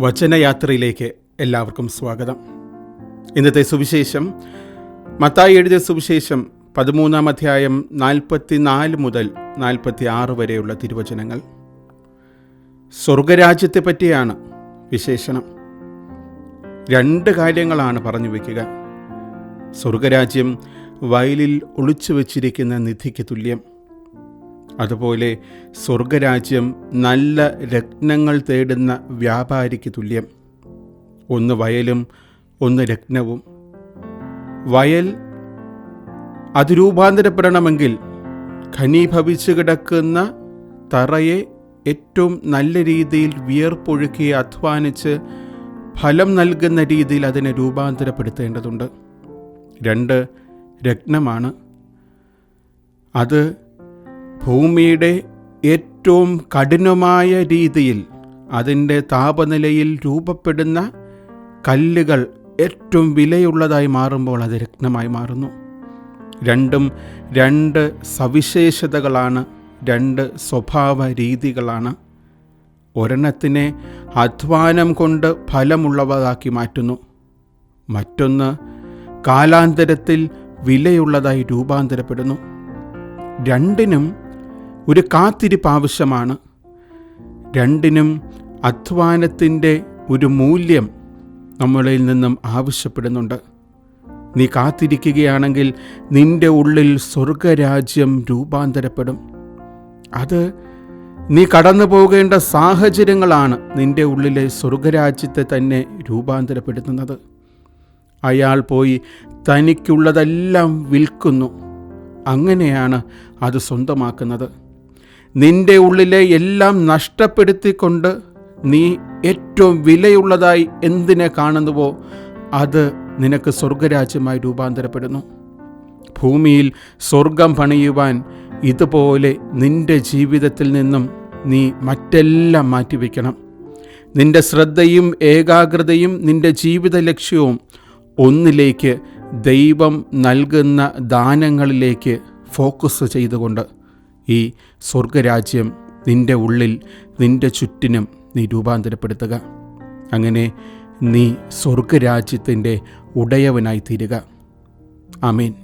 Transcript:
വചനയാത്രയിലേക്ക് എല്ലാവർക്കും സ്വാഗതം. ഇന്നത്തെ സുവിശേഷം മത്തായി എഴുതിയ സുവിശേഷം പതിമൂന്നാം അധ്യായം നാൽപ്പത്തി നാല് മുതൽ നാൽപ്പത്തി ആറ് വരെയുള്ള തിരുവചനങ്ങൾ. സ്വർഗരാജ്യത്തെ പറ്റിയാണ് വിശേഷണം. രണ്ട് കാര്യങ്ങളാണ് പറഞ്ഞു വയ്ക്കുക സ്വർഗരാജ്യം വയലിൽ ഒളിച്ചു വച്ചിരിക്കുന്ന നിധിക്ക് തുല്യം. അതുപോലെ സ്വർഗരാജ്യം നല്ല രത്നങ്ങൾ തേടുന്ന വ്യാപാരിക്ക് തുല്യം. ഒന്ന് വയലും ഒന്ന് രത്നവും. വയൽ അത് രൂപാന്തരപ്പെടണമെങ്കിൽ ഖനീഭവിച്ചു കിടക്കുന്ന തറയെ ഏറ്റവും നല്ല രീതിയിൽ വിയർപ്പൊഴുക്കി അധ്വാനിച്ച് ഫലം നൽകുന്ന രീതിയിൽ അതിനെ രൂപാന്തരപ്പെടുത്തേണ്ടതുണ്ട്. രണ്ട് രത്നമാണ്. അത് ഭൂമിയുടെ ഏറ്റവും കഠിനമായ രീതിയിൽ അതിന്റെ താപനിലയിൽ രൂപപ്പെടുന്ന കല്ലുകൾ ഏറ്റവും വിലയുള്ളതായി മാറുമ്പോൾ അത് രത്നമായി മാറുന്നു. രണ്ടും രണ്ട് സവിശേഷതകളാണ് രണ്ട് സ്വഭാവ രീതികളാണ്. ഒരെണ്ണത്തിനെ അധ്വാനം കൊണ്ട് ഫലമുള്ളവതാക്കി മാറ്റുന്നു. മറ്റൊന്ന് കാലാന്തരത്തിൽ വിലയുള്ളതായി രൂപാന്തരപ്പെടുന്നു. രണ്ടിനും ഒരു കാത്തിരിപ്പ് ആവശ്യമാണ്. രണ്ടിനും അധ്വാനത്തിന്റെ ഒരു മൂല്യം നമ്മളിൽ നിന്നും ആവശ്യപ്പെടുന്നുണ്ട്. നീ കാത്തിരിക്കുകയാണെങ്കിൽ നിന്റെ ഉള്ളിൽ സ്വർഗരാജ്യം രൂപാന്തരപ്പെടും. അത് നീ കടന്നു പോകേണ്ട സാഹചര്യങ്ങളാണ് നിന്റെ ഉള്ളിലെ സ്വർഗരാജ്യത്തെ തന്നെ രൂപാന്തരപ്പെടുത്തുന്നത്. അയാൾ പോയി തനിക്കുള്ളതെല്ലാം വിൽക്കുന്നു. അങ്ങനെയാണ് അത് സ്വന്തമാക്കുന്നത്. നിന്റെ ഉള്ളിലെ എല്ലാം നഷ്ടപ്പെടുത്തിക്കൊണ്ട് നീ ഏറ്റവും വിലയുള്ളതായി എന്തിനെ കാണുന്നുവോ അത് നിനക്ക് സ്വർഗരാജ്യമായി രൂപാന്തരപ്പെടുന്നു. ഭൂമിയിൽ സ്വർഗം പണിയുവാൻ ഇതുപോലെ നിന്റെ ജീവിതത്തിൽ നിന്നും നീ മറ്റെല്ലാം മാറ്റിവെക്കണം. നിന്റെ ശ്രദ്ധയും ഏകാഗ്രതയും നിന്റെ ജീവിത ലക്ഷ്യവും ഒന്നിലേക്ക് ദൈവം നൽകുന്ന ദാനങ്ങളിലേക്ക് ഫോക്കസ് ചെയ്തുകൊണ്ട് ഈ സ്വർഗരാജ്യം നിന്റെ ഉള്ളിൽ നിന്റെ ചുറ്റിനും നീ രൂപാന്തരപ്പെടുത്തുക. അങ്ങനെ നീ സ്വർഗരാജ്യത്തിന്റെ ഉടയവനായി തീരുക ആമീൻ.